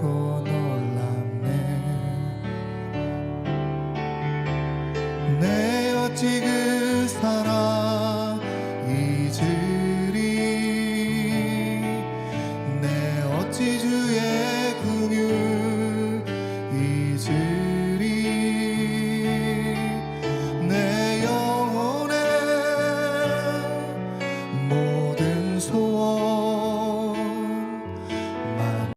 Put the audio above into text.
크고 놀랍네.